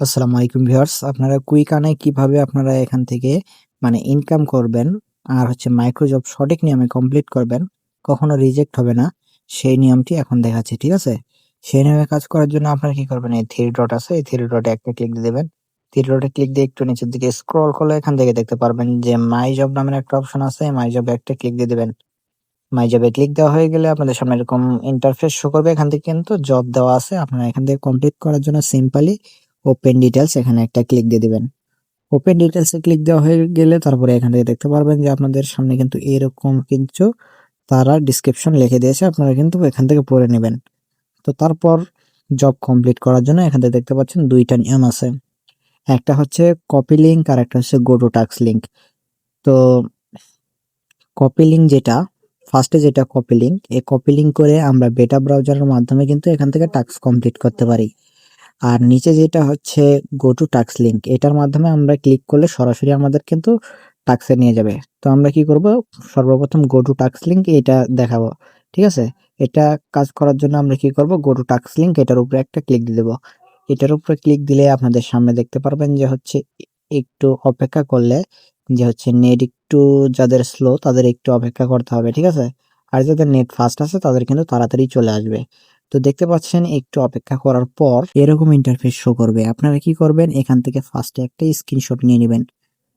আসসালামু আলাইকুম ভিউয়ার্স। আপনারা কুইক কুইকানে কীভাবে আপনারা এখান থেকে মানে ইনকাম করবেন আর হচ্ছে মাইক্রোজব সঠিক নিয়মে কমপ্লিট করবেন, কখনো রিজেক্ট হবে না, সেই নিয়মটি এখন দেখাচ্ছি, ঠিক আছে? সেই নিয়মে কাজ করার জন্য আপনারা কি করবেন, এই থ্রি ডট আছে, এই থ্রি ডটে একটা ক্লিক দিয়ে দেবেন। থ্রি ডটে ক্লিক দিয়ে একটু নিচের দিকে স্ক্রল করলে এখান থেকে দেখতে পারবেন যে মাই জব নামের একটা অপশন আছে মাই জবে একটা ক্লিক দিয়ে দেবেন। মাই জবে ক্লিক দেওয়া হয়ে গেলে আপনাদের সামনে এরকম ইন্টারফেস শো করবে, এখান থেকে কিন্তু জব দেওয়া আছে। আপনারা এখান থেকে কমপ্লিট করার জন্য সিম্পলি ওপেন ডিটেলস এখানে একটা ক্লিক দিয়ে দিবেন। ওপেন ডিটেলসে ক্লিক দেওয়া হয়ে গেলে তারপরে এখান থেকে দেখতে পারবেন যে আপনাদের সামনে কিন্তু এরকম কিন্তু তারা ডিসক্রিপশন লিখে দিয়েছে, আপনারা কিন্তু এখান থেকে পড়ে নেবেন। তো তারপর জব কমপ্লিট করার জন্য এখান থেকে দেখতে পাচ্ছেন দুইটা নিয়ম আছে। একটা হচ্ছে কপি লিঙ্ক আর একটা হচ্ছে গো টু টাক্স লিঙ্ক তো কপি লিঙ্ক যেটা ফার্স্টে যেটা কপি লিঙ্ক এই কপি লিঙ্ক করে আমরা বেটা ব্রাউজারের মাধ্যমে কিন্তু এখান থেকে টাস্ক কমপ্লিট করতে পারি। আর নিচে যেটা হচ্ছে গো টু টাক্স লিঙ্ক এটার মাধ্যমে আমরা ক্লিক করলে সরাসরি আমাদের কিন্তু টাক্সে নিয়ে যাবে। তো আমরা কি করব? সর্বপ্রথম গো টু টাক্স লিঙ্ক এটা দেখাবো, ঠিক আছে? এটা কাজ করার জন্য আমরা কি করব? গো টু টাক্স লিঙ্ক এটার উপরে একটা ক্লিক দিয়ে দেবো। এটার উপরে ক্লিক দিলে আপনাদের সামনে দেখতে পারবেন যে হচ্ছে একটু অপেক্ষা করলে যে হচ্ছে নেট একটু যাদের স্লো তাদের একটু অপেক্ষা করতে হবে, ঠিক আছে? আর যাদের নেট ফাস্ট আছে তাদের কিন্তু তাড়াতাড়ি চলে আসবে। তো দেখতে পাচ্ছেন, একটু অপেক্ষা করার পর এরকম ইন্টারফেস শো করবে। আপনারা কি করবেন? এখান থেকে ফার্স্টে একটা স্ক্রিনশট নিয়ে নেবেন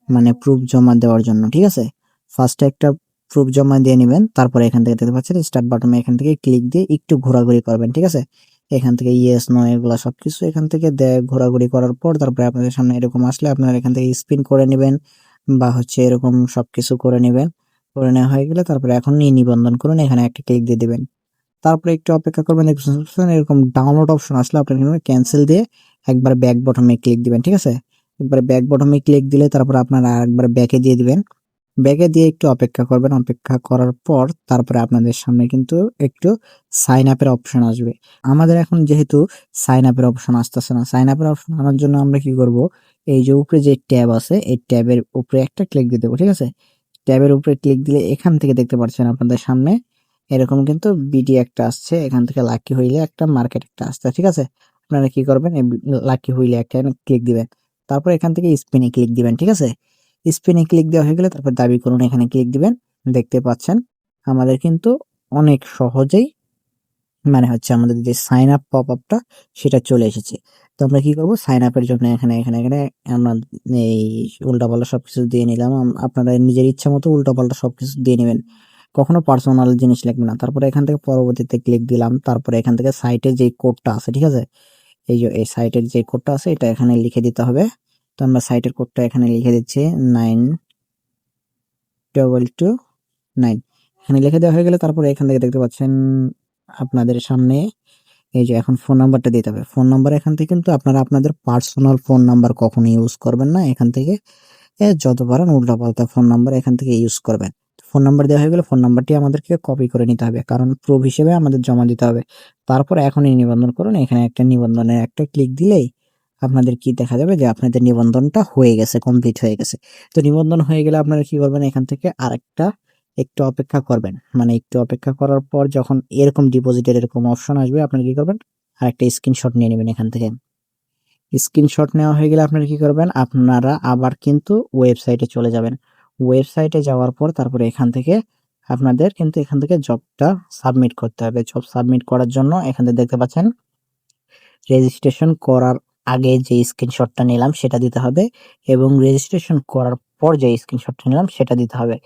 মানে প্রুফ জমা দেওয়ার জন্য, ঠিক আছে? ফার্স্টে একটা প্রুফ জমা দিয়ে নেবেন, তারপরে এখান থেকে দেখতে পাচ্ছেন স্টার্ট বাটনে এখান থেকে ক্লিক দিয়ে একটু ঘোরাঘুরি করবেন, ঠিক আছে? এখান থেকে ইয়েস নো এগুলো সবকিছু এখান থেকে ঘোরাঘুরি করার পর তারপরে আপনাদের সামনে এরকম আসলে আপনারা এখান থেকে স্পিন করে নেবেন বা হচ্ছে এরকম সবকিছু করে নেবেন। করে নেওয়া হয়ে গেলে তারপরে এখন নিবন্ধন করুন, এখানে একটা ক্লিক দিয়ে দিবেন। তারপরে একটু অপেক্ষা করবেন, দেখবেন এরকম ডাউনলোড অপশন আসলে আপনি ক্যান্সেল দিয়ে একবার ব্যাক বটমে ক্লিক দিবেন, ঠিক আছে? একবার ব্যাক বটমে ক্লিক দিলে তারপর আপনারা আরেকবার ব্যাকে দিয়ে দিবেন। ব্যাকে দিয়ে একটু অপেক্ষা করবেন, অপেক্ষা করার পর তারপরে আপনাদের সামনে কিন্তু একটু সাইন আপের অপশন আসবে। আমাদের এখন যেহেতু সাইন আপের অপশন আসতেছে না সাইন আপের অপশন আনার জন্য আমরা কি করব? এই যে উপরে যে ট্যাব আছে, এই ট্যাবের উপরে একটা ক্লিক দিয়ে দেবো, ঠিক আছে? ট্যাবের উপরে ক্লিক দিলে এখান থেকে দেখতে পাচ্ছেন আপনাদের সামনে এরকম কিন্তু বিডি একটা আসছে, এখান থেকে লাকি হইলে একটা মার্কেট একটা আসছে, ঠিক আছে? আপনারা কি করবেন? লাকি হইলে একটা ক্লিক দিবেন। তারপর এখান থেকে স্পিনে ক্লিক দিবেন, ঠিক আছে? স্পিনে ক্লিক দেওয়া হয়ে গেলে তারপর দাবি করুন, এখানে ক্লিক দিবেন। দেখতে পাচ্ছেন, আমাদের কিন্তু অনেক সহজেই মানে হচ্ছে আমাদের যে সাইন আপ পপ আপটা সেটা চলে এসেছে। তো আমরা কি করব? সাইন আপের জন্য এখানে এখানে এখানে আমরা এই উল্টাপাল্টা সবকিছু দিয়ে নিলাম। আপনারা নিজের ইচ্ছা মতো উল্টাপাল্টা সবকিছু দিয়ে নেবেন। কখনো পার্সোনাল জিনিস লিখবে না। তারপরে এখান থেকে পরবর্তীতে ক্লিক দিলাম। তারপরে এখান থেকে সাইটের যে কোডটা আছে, ঠিক আছে? এই যে, এই সাইটের যে কোডটা আছে, এটা এখানে লিখে দিতে হবে। তো আমরা সাইটের কোডটা এখানে লিখে দিচ্ছি নাইন ডবল টু নাইন এখানে লিখে দেওয়া হয়ে গেলে তারপরে এখান থেকে দেখতে পাচ্ছেন আপনাদের সামনে এই যে, এখন ফোন নাম্বারটা দিতে হবে। ফোন নাম্বার এখান থেকে কিন্তু আপনারা আপনাদের পার্সোনাল ফোন নাম্বার কখনো ইউজ করবেন না। এখান থেকে যত পারেন উল্টাপাল্টা ফোন নাম্বার এখান থেকে ইউজ করবেন। ফোন নাম্বার দেওয়া হয়ে গেলে ফোন নাম্বারটি আমাদেরকে কপি করে নিতে হবে। কারণ প্রুফ হিসেবে আমাদের জমা দিতে হবে। তারপর এখনই নিবন্ধন করুন। এখানে একটা নিবন্ধনের একটা ক্লিক দিলেই আপনাদের কি দেখা যাবে যে আপনাদের নিবন্ধনটা হয়ে গেছে কমপ্লিট হয়ে গেছে। তো নিবন্ধন হয়ে গেলে আপনারা কি করবেন? এখান থেকে আরেকটা একটু অপেক্ষা করবেন। মানে একটু অপেক্ষা করার পর যখন এরকম ডিপোজিটের এরকম অপশন আসবে, আপনারা কি করবেন? আরেকটা স্ক্রিনশট নিয়ে নেবেন এখান থেকে। স্ক্রিনশট নেওয়া হয়ে গেলে আপনারা কি করবেন? আপনারা আবার কিন্তু ওয়েবসাইটে চলে যাবেন। ওয়েবসাইটে যাওয়ার পর তারপরে এখান থেকে আপনাদের কিন্তু এখান থেকে জবটা সাবমিট করতে হবে। জব সাবমিট করার জন্য এখান থেকে দেখতে পাচ্ছেন রেজিস্ট্রেশন করার আগে যে স্ক্রিনশটটা নিলাম সেটা দিতে হবে এবং রেজিস্ট্রেশন করার পর যে স্ক্রিনশটটা নিলাম সেটা দিতে হবে।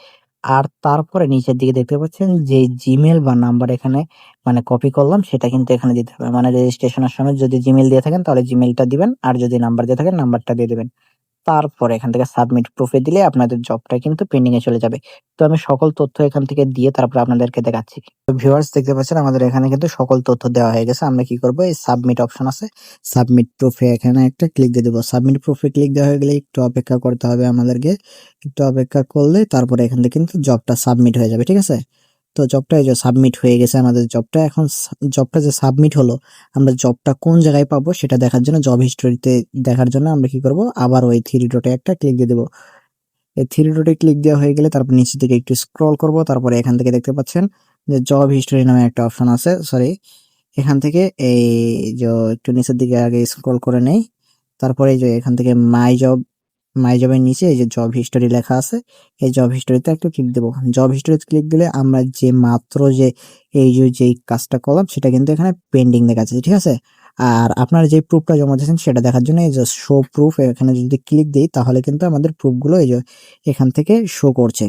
আর তারপরে নিচের দিকে দেখতে পাচ্ছেন যে জিমেল বা নাম্বার এখানে মানে কপি করলাম সেটা কিন্তু এখানে দিতে হবে। মানে রেজিস্ট্রেশনের সময় যদি জিমেল দিয়ে থাকেন তাহলে জিমেলটা দিবেন আর যদি নাম্বার দিয়ে থাকেন নাম্বারটা দিয়ে দেবেন। তারপর এখান থেকে সাবমিট প্রুফে দিলে আপনাদের জবটা কিন্তু পেন্ডিং এ চলে যাবে। তো আমি সকল তথ্য এখান থেকে দিয়ে তারপর আপনাদেরকে দেখাচ্ছি। তো ভিউয়ার্স দেখতে পাচ্ছেন আমাদের এখানে কিন্তু সকল তথ্য দেওয়া হয়ে গেছে। আমরা কি করব? এই সাবমিট অপশন আছে। সাবমিট প্রুফে এখানে একটা ক্লিক দিয়ে দেবো। সাবমিট প্রুফে ক্লিক দেওয়া হয়ে গেলে একটু অপেক্ষা করতে হবে আমাদেরকে। একটু অপেক্ষা করলে তারপরে এখান থেকে কিন্তু জবটা সাবমিট হয়ে যাবে, ঠিক আছে? তো জবটা এই যে সাবমিট হয়ে গেছে আমাদের জবটা এখন জবটা যে সাবমিট হলো, আমরা জবটা কোন জায়গায় পাবো সেটা দেখার জন্য জব হিস্টোরিতে দেখার জন্য আমরা কি করব? আবার ওই থ্রি ডটে একটা ক্লিক দিয়ে দেবো। এই থ্রি ডটে ক্লিক দেওয়া হয়ে গেলে তারপর নিচে থেকে একটু স্ক্রল করব, তারপরে এখান থেকে দেখতে পাচ্ছেন যে জব হিস্টোরি নামে একটা অপশন আছে সরি এখান থেকে এই যে একটু নিচের দিকে আগে স্ক্রল করে নেই। তারপরে এই যে এখান থেকে মাই জব মাই জবের নিচে এই যে জব হিস্টোরি লেখা আছে, এই জব হিস্টোরিতে একটু ক্লিক দেবো। জব হিস্টোরিতে ক্লিক দিলে আমরা যে মাত্র যে এই যে, যেই কাজটা করলাম, সেটা কিন্তু এখানে পেন্ডিং দেখা যাচ্ছে ঠিক আছে? আর আপনারা যে প্রুফটা জমা দিয়েছেন, সেটা দেখার জন্য এই যে শো প্রুফ এখানে যদি ক্লিক দিই, তাহলে কিন্তু আমাদের প্রুফগুলো এই যে এখান থেকে শো করছে।